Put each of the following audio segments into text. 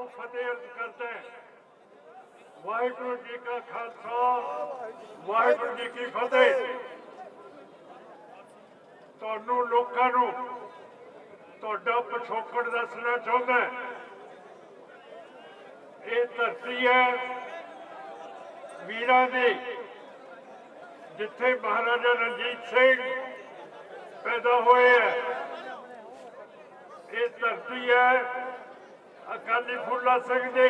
ਨੂੰ ਫਤਿਹ ਅਰਜ਼ ਕਰਦਾ ਹੈ। ਵਾਹਿਗੁਰੂ ਜੀ ਕਾ ਖਾਲਸਾ, ਵਾਹਿਗੁਰੂ ਜੀ ਕੀ ਫਤਿਹ। ਤੁਹਾਨੂੰ ਲੋਕਾਂ ਨੂੰ ਤੁਹਾਡਾ ਪਿਛੋਕੜ ਦੱਸਣਾ ਚਾਹੁੰਦਾ ਇਹ ਧਰਤੀ ਹੈ ਵੀਰਾਂ ਦੀ, ਜਿੱਥੇ ਮਹਾਰਾਜਾ ਰਣਜੀਤ ਸਿੰਘ ਪੈਦਾ ਹੋਏ ਹੈ। ਇਹ ਧਰਤੀ ਹੈ ਅਕਾਲੀ ਫੁੱਲਾ ਸਿੰਘ ਦੀ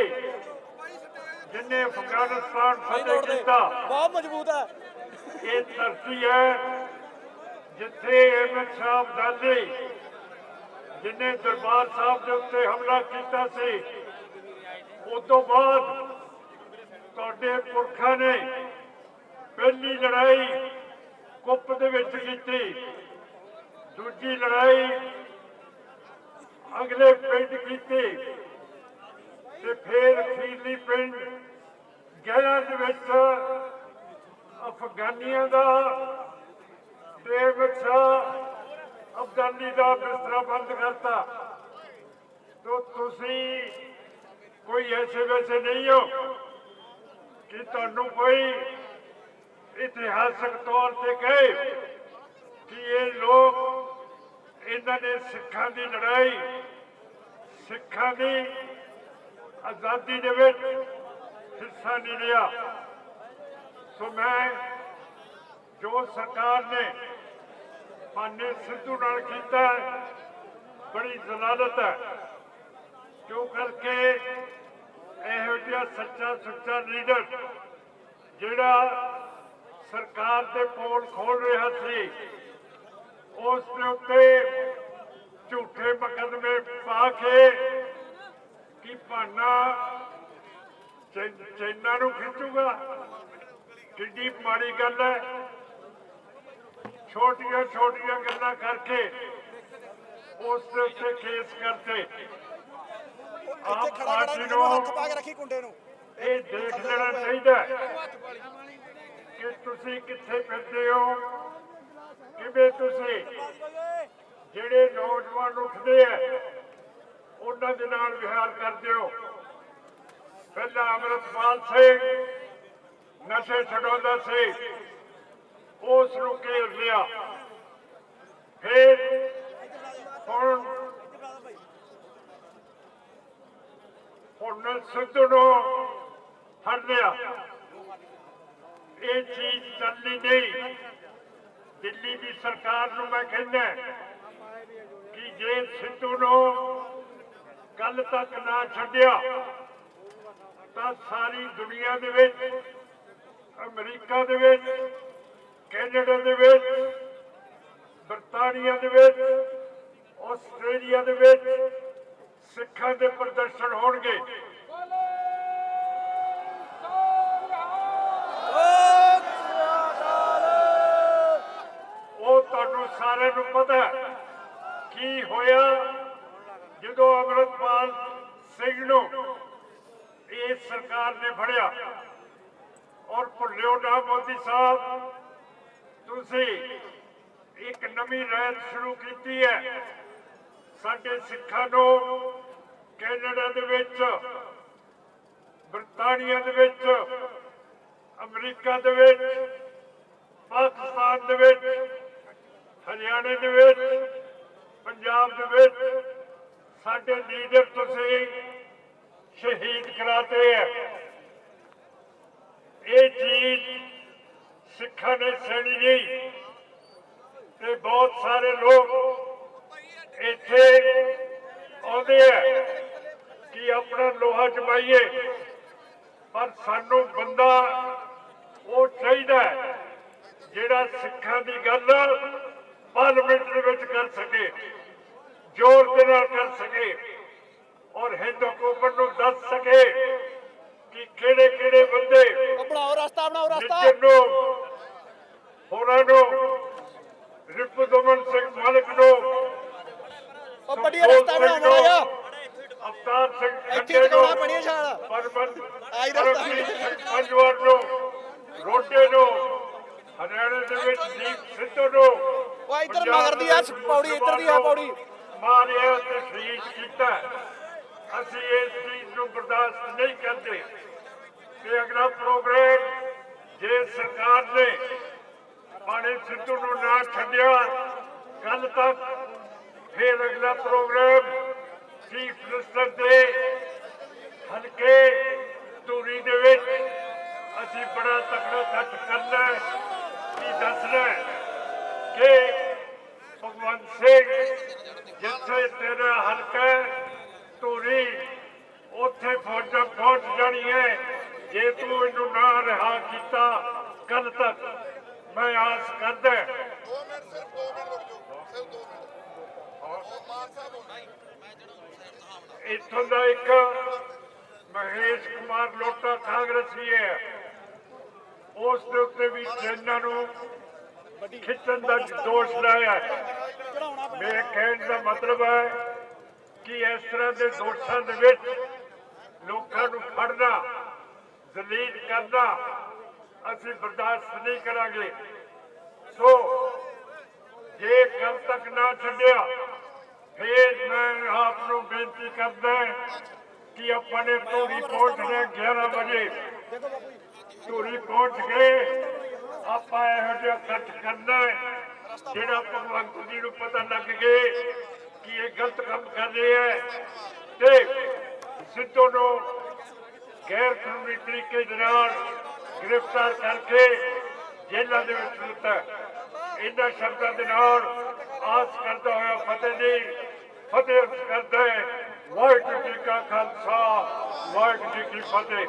ਜਿਨੇ ਅਫਗਾਨਿਸਤਾਨ ਫਤਿਹ ਕੀਤਾ ਬਹੁਤ ਮਜ਼ਬੂਤ ਹੈ ਇਹ ਧਰਤੀ ਹੈ ਜਿੱਥੇ ਅਹਿਮਦ ਸ਼ਾਹ ਅਬਦਾਲੀ ਜਿਨੇ ਦਰਬਾਰ ਸਾਹਿਬ ਦੇ ਉੱਤੇ ਹਮਲਾ ਕੀਤਾ ਸੀ ਉਸ ਤੋਂ ਬਾਅਦ ਤੁਹਾਡੇ ਪੁਰਖਾਂ ਨੇ ਪਹਿਲੀ ਲੜਾਈ ਕੁੱਪ ਦੇ ਵਿੱਚ ਕੀਤੀ ਦੂਜੀ ਲੜਾਈ ਅਗਲੇ ਪਿੰਡ ਕੀਤੀ। ਤੇ ਫਿਰ ਅਖੀਰਲੀ ਪਿੰਡ ਗਹਿਰਾ ਦੇ ਵਿੱਚ ਅਫਗਾਨੀਆਂ ਦਾ ਡੇਵਿਡ ਸ਼ਾਹ ਅਬਦਾਲੀ ਦਾ ਬਿਸਤਰਾ ਬੰਦ ਕਰਤਾ। ਤੋ ਤੁਸੀਂ ਕੋਈ ਐਸੇ ਵੈਸੇ ਨਹੀਂ ਹੋ ਕਿ ਤੁਹਾਨੂੰ ਕੋਈ ਇਤਿਹਾਸਕ ਤੌਰ ਤੇ ਕਹੇ ਕਿ ਇਹ ਲੋਕ ਇਹਨਾਂ ਨੇ ਸਿੱਖਾਂ ਦੀ ਲੜਾਈ, ਸਿੱਖਾਂ ਦੀ ਆਜ਼ਾਦੀ ਦੇ ਵਿੱਚ ਹਿੱਸਾ ਨਹੀਂ ਲਿਆ। ਸੋ ਮੈਂ ਜੋ ਸਰਕਾਰ ਨੇ ਪਾਨੇ ਸਿੱਧੂ ਨਾਲ ਕੀਤਾ ਬੜੀ ਜ਼ਲਾਲਤ ਹੈ। ਕਿਉਂ ਕਰਕੇ ਇਹੋ ਜਿਹਾ ਸੱਚਾ ਸੁੱਚਾ ਲੀਡਰ ਜਿਹੜਾ ਸਰਕਾਰ ਦੇ ਪੋਲ ਖੋਲ ਰਿਹਾ ਸੀ, ਉਸ ਦੇ ਉੱਤੇ ਝੂਠੇ ਮੁਕਦਮੇ ਪਾ ਕੇ ਕੀ ਭਾਨਾ ਚੈਨਾ ਨੂੰ ਖਿੱਚੂਗਾ? ਕਿੱਡੀ ਮਾੜੀ ਗੱਲ ਹੈ ਛੋਟੀਆਂ ਛੋਟੀਆਂ ਗੱਲਾਂ ਕਰਕੇ ਉਸ ਦੇ ਉੱਤੇ ਕੇਸ ਇੱਥੇ ਆਪ ਪਾਰਟੀ ਨੂੰ ਹੱਥ ਪਾ ਕੇ ਰੱਖੀ ਕੁੰਡੇ ਨੂੰ। ਇਹ ਦੇਖ ਲੈਣਾ ਚਾਹੀਦਾ ਕਿ ਤੁਸੀਂ ਕਿੱਥੇ ਫਿਰਦੇ ਹੋ? ਕਿਵੇਂ ਤੁਸੀਂ? ਜਿਹੜੇ ਨੌਜਵਾਨ ਉੱਠਦੇ ਆ ਉਹਨਾਂ ਦੇ ਨਾਲ ਵਿਹਾਰ ਕਰਦੇ ਹੋ। ਪਹਿਲਾਂ ਅਮਰਤਪਾਲ ਸਿੰਘ, ਨਸ਼ੇ ਛਡਾਉਂਦਾ ਸੀ, ਉਸ ਨੂੰ ਘੇਰ ਲਿਆ। ਫਿਰ ਹੁਣ ਹੁਣ ਸਿੱਧੂ ਨੂੰ ਫੜ ਲਿਆ। ਇਹ ਚੀਜ਼ ਚੱਲਣੀ ਨਹੀਂ। ਦਿੱਲੀ ਦੀ ਸਰਕਾਰ ਨੂੰ ਮੈਂ ਕਹਿੰਦਾ ਕਿ ਜੇ ਸਿੱਧੂ ਨੂੰ ਕੱਲ ਤੱਕ ਨਾ ਛੱਡਿਆ, ਤਾਂ ਸਾਰੀ ਦੁਨੀਆ ਦੇ ਵਿੱਚ, ਅਮਰੀਕਾ ਦੇ ਵਿੱਚ, ਕੈਨੇਡਾ ਦੇ ਵਿੱਚ, ਬਰਤਾਨੀਆ ਦੇ ਵਿੱਚ, ਆਸਟ੍ਰੇਲੀਆ ਦੇ ਵਿੱਚ ਸਿੱਖਾਂ ਦੇ ਪ੍ਰਦਰਸ਼ਨ ਹੋਣਗੇ। ਉਹ ਤੁਹਾਨੂੰ ਸਾਰਿਆਂ ਨੂੰ ਪਤਾ ਕੀ ਹੋਇਆ। ਜਦੋਂ ਅਮਰਤਪਾਲ ਸਿੰਘ ਨੂੰ ਇਸ ਸਰਕਾਰ ਨੇ ਫੜਿਆ ਔਰ ਭੁੱਲਿਓ ਨਾ ਮੋਦੀ ਸਾਹਿਬ, ਤੁਸੀਂ ਇੱਕ ਨਵੀਂ ਰਹਿਤ ਸ਼ੁਰੂ ਕੀਤੀ ਹੈ। ਸਾਡੇ ਸਿੱਖਾਂ ਨੂੰ ਕੈਨੇਡਾ ਦੇ ਵਿੱਚ, ਬਰਤਾਨੀਆ ਦੇ ਵਿੱਚ, ਅਮਰੀਕਾ ਦੇ ਵਿੱਚ, ਪਾਕਿਸਤਾਨ ਦੇ ਵਿੱਚ, ਹਰਿਆਣੇ ਦੇ ਵਿੱਚ, ਪੰਜਾਬ ਦੇ ਵਿੱਚ ਸਾਡੇ ਲੀਡਰ ਤੁਸੀਂ ਸ਼ਹੀਦ ਕਰਾਤੇ ਹੈ ਇਹ ਚੀਜ਼ ਸਿੱਖਾਂ ਨੇ ਸਹਿਣੀ ਨਹੀਂ ਤੇ ਬਹੁਤ ਸਾਰੇ ਲੋਕ ਇੱਥੇ ਆਉਂਦੇ ਆ ਕਿ ਆਪਣਾ ਲੋਹਾ ਜਮਾਈਏ, ਪਰ ਸਾਨੂੰ ਬੰਦਾ ਉਹ ਚਾਹੀਦਾ ਜਿਹੜਾ ਸਿੱਖਾਂ ਦੀ ਗੱਲ ਪਾਰਲੀਮੈਂਟ ਦੇ ਵਿੱਚ ਕਰ ਸਕੇ। ਜ਼ੋਰ ਦੇ ਨਾਲ ਕਰ ਸਕੇ ਔਰ ਹਿੰਦ ਹਕੂਮਤ ਨੂੰ ਦੱਸ ਸਕੇ ਕਿ ਕਿਹੜੇ ਕਿਹੜੇ ਬੰਦੇ ਬਣਾਓ ਰਸਤਾ ਬਣਾਓ ਰਸਤਾ ਨਿੱਜਰ ਨੂੰ ਹੋਰਾਂ ਨੂੰ ਰਿਪੁਦਮਨ ਸਿੰਘ ਮਾਲਕ ਨੂੰ ਉਹ ਵੱਡੀ ਰਸਤਾ ਮਾੜਾ ਜਿਹਾ ਅਵਤਾਰ ਸਿੰਘ ਇੱਥੇ ਖੰਡੇ ਟਿਕਾਉਣਾ ਨੂੰ ਪੈਣੀ ਛਾਲ ਪਰਮਨ ਆਈ ਰਸਤਾ। ਪੰਜਵਾਰ ਨੂੰ ਰੋਡੇ ਨੂੰ ਹਰਿਆਣੇ ਦੇ ਵਿੱਚ ਦੀਪ ਸਿੱਧੂ ਨੂੰ ਉਹ ਇੱਧਰ ਮਗਰ ਦੀ ਆ ਪੌੜੀ ਇੱਧਰ ਦੀ ਆ ਪੌੜੀ ਮਾਰਿਆ ਤੇ ਸ਼ਹੀਦ ਕੀਤਾ ਅਸੀਂ ਇਸ ਚੀਜ਼ ਨੂੰ ਬਰਦਾਸ਼ਤ ਨਹੀਂ ਕਰਦੇ ਤੇ ਅਗਲਾ ਪ੍ਰੋਗਰਾਮ ਜੇ ਸਰਕਾਰ ਨੇ ਪਾਣੀ ਸਿੱਧੂ ਨੂੰ ਨਾ ਛੱਡਿਆ ਕੱਲ ਤੱਕ ਫਿਰ ਅਗਲਾ ਪ੍ਰੋਗਰਾਮ ਚੀਫ ਮਿਨਿਸਟਰ ਦੇ ਹਲਕੇ ਧੂਰੀ ਦੇ ਵਿੱਚ ਅਸੀਂ ਬੜਾ ਤਕੜਾ ਕੱਟ ਕਰਨਾ ਕੀ ਦੱਸਣਾ ਕਿ ਭਗਵੰਤ ਸਿੰਘ ਜਿੱਥੇ ਤੇਰਾ ਹਲਕਾ ਧੂਰੀ ਉੱਥੇ ਫੌਜਾਂ ਪਹੁੰਚ ਜਾਣੀ ਹੈ ਜੇ ਤੂੰ ਇਹਨੂੰ ਨਾ ਰਿਹਾ ਕੀਤਾ ਕੱਲ ਤੱਕ ਮੈਂ ਆਸ ਕਰਦਾ। ਦੋ ਮਿੰਟ ਸਿਰਫ ਦੋ ਮਿੰਟ ਰੁਕ ਜਾਓ। ਸਿਰਫ ਦੋ ਮਿੰਟ। ਉਹ ਮਾਨ ਸਾਹਿਬ ਹੋ ਇੱਥੋਂ ਦਾ ਇੱਕ ਮਹੇਸ਼ ਕੁਮਾਰ ਲੋਟਾ ਕਾਂਗਰਸੀ ਹੈ ਉਸ ਦੇ ਉੱਤੇ ਵੀ ਇਹਨਾਂ ਨੂੰ ਖਿੱਚਣ ਦਾ ਦੋਸ਼ ਲਾਇਆ। ਮੇਰੇ ਕਹਿਣ ਦਾ ਮਤਲਬ ਹੈ ਕਿ ਇਸ ਤਰ੍ਹਾਂ ਦੇ ਦੋਸ਼ਾਂ ਦੇ ਵਿੱਚ ਲੋਕਾਂ ਨੂੰ ਫੜਨਾ ਜ਼ਲੀਲ ਕਰਨਾ ਅਸੀਂ ਬਰਦਾਸ਼ਤ ਨਹੀਂ ਕਰਾਂਗੇ। ਸੋ ਜੇ ਕੱਲ ਤੱਕ ਨਾ ਛੱਡਿਆ ਫੇਰ ਮੈਂ ਆਪ ਨੂੰ ਬੇਨਤੀ ਕਰਦਾ ਕਿ ਆਪਾਂ ਨੇ ਧੂਰੀ ਪਹੁੰਚਣਾ 11 ਵਜੇ ਦੇਖੋ ਧੂਰੀ ਪਹੁੰਚ ਕੇ ਆਪਾਂ ਇਹੋ ਜਿਹਾ ਇਕੱਠ ਕਰਨਾ ਹੈ, ਜਿਹੜਾ ਭਗਵੰਤ ਜੀ ਨੂੰ ਪਤਾ ਲੱਗ ਗਏ ਕਿ ਇਹ ਗਲਤ ਕੰਮ ਕਰ ਰਹੇ ਹੈ ਤੇ ਸਿੱਧੂ ਨੂੰ ਗੈਰ ਕਾਨੂੰਨੀ ਤਰੀਕੇ ਦੇ ਨਾਲ ਗ੍ਰਿਫਤਾਰ ਕਰਕੇ ਜੇਲ੍ਹਾਂ ਦੇ ਵਿੱਚ ਦਿੱਤਾ ਇਹਨਾਂ ਸ਼ਬਦਾਂ ਦੇ ਨਾਲ ਆਸ ਕਰਦਾ ਹੋਇਆ ਫਤਿਹ ਦੀ ਫਤਿਹ ਕਰਦਾ ਹੈ ਵਾਹਿਗੁਰੂ ਜੀ ਕਾ ਖਾਲਸਾ ਵਾਹਿਗੁਰੂ ਜੀ ਕੀ ਫਤਿਹ।